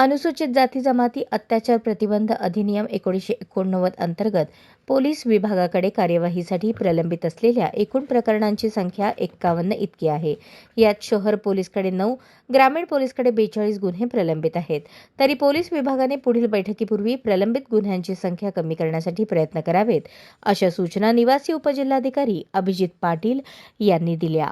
अनुसूचित जाती जमाती अत्याचार प्रतिबंध अधिनियम एकोणीसशे एकोणनव्वद अंतर्गत पोलीस विभागाकडे कार्यवाहीसाठी प्रलंबित असलेल्या एकूण प्रकरणांची संख्या एक्कावन्न इतकी आहे. यात शहर पोलीसकडे नऊ ग्रामीण पोलीसकडे बेचाळीस गुन्हे प्रलंबित आहेत. तरी पोलीस विभागाने पुढील बैठकीपूर्वी प्रलंबित गुन्ह्यांची संख्या कमी करण्यासाठी प्रयत्न करावेत अशा सूचना निवासी उपजिल्हाधिकारी अभिजित पाटील यांनी दिल्या.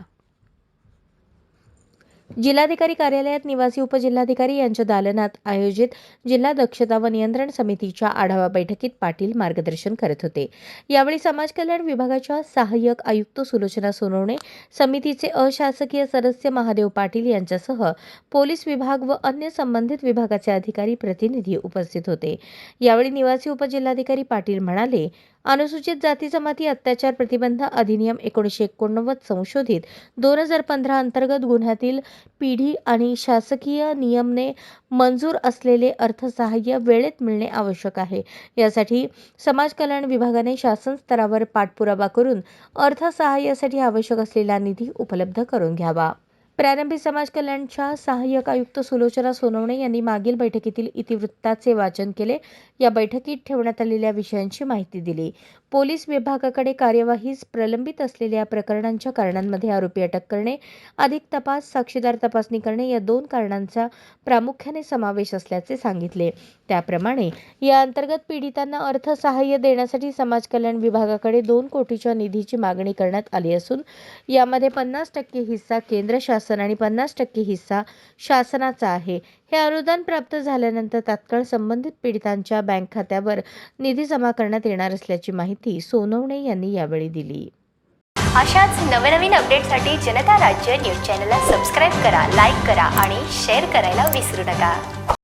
जिल्हाधिकारी कार्यालयात निवासी उपजिल्हाधिकारी यांच्या दालनात आयोजित जिल्हा दक्षता व नियंत्रण समितीच्या आढावा बैठकीत पाटील मार्गदर्शन करत होते. यावेळी समाज कल्याण विभागाच्या सहाय्यक आयुक्त सुलोचना सोनवणे समितीचे अशासकीय सदस्य महादेव पाटील यांच्यासह पोलीस विभाग व अन्य संबंधित विभागाचे अधिकारी प्रतिनिधी उपस्थित होते. यावेळी निवासी उपजिल्हाधिकारी पाटील म्हणाले अनुसूचित जाती जमाती अत्याचार प्रतिबंध अधिनियम एकोणीसशे एकोणनव्वद संशोधित दोन हजार पंधरा अंतर्गत गुन्ह्यातील पिढी आणि शासकीय नियमने मंजूर असलेले अर्थसहाय्य वेळेत मिळणे आवश्यक आहे. यासाठी समाज कल्याण विभागाने शासन स्तरावर पाठपुरावा करून अर्थसहाय्यासाठी आवश्यक असलेला निधी उपलब्ध करून घ्यावा. प्रारंभी समाज कल्याणच्या सहाय्यक आयुक्त सुलोचना सोनवणे यांनी मागील बैठकीतील इतिवृत्ताचे वाचन केले. या बैठकीत ठेवण्यात आलेल्या विषयांची माहिती दिली. पोलीस विभागाकडे कार्यवाहीस प्रलंबित असलेल्या प्रकरणांच्या कारणांमध्ये आरोपी अटक करणे अधिक तपास साक्षीदार तपासणी करणे या दोन कारणांचा प्रामुख्याने समावेश असल्याचे सांगितले. त्याप्रमाणे या अंतर्गत पीडितांना अर्थसहाय्य देण्यासाठी समाज कल्याण विभागाकडे दोन कोटीच्या निधीची मागणी करण्यात आली असून यामध्ये पन्नास टक्के हिस्सा केंद्र शासन आणि पन्नास टक्के हिस्सा शासनाचा आहे. हे अनुदान प्राप्त झाल्यानंतर तात्काळ संबंधित पीडितांच्या बँक खात्यावर निधी जमा करण्यात येणार असल्याची माहिती सोनवणे यांनी यावेळी दिली. अशाच नवनवीन अपडेटसाठी जनता राज्य न्यूज चॅनलला सबस्क्राईब करा लाईक करा आणि शेअर करायला विसरू नका.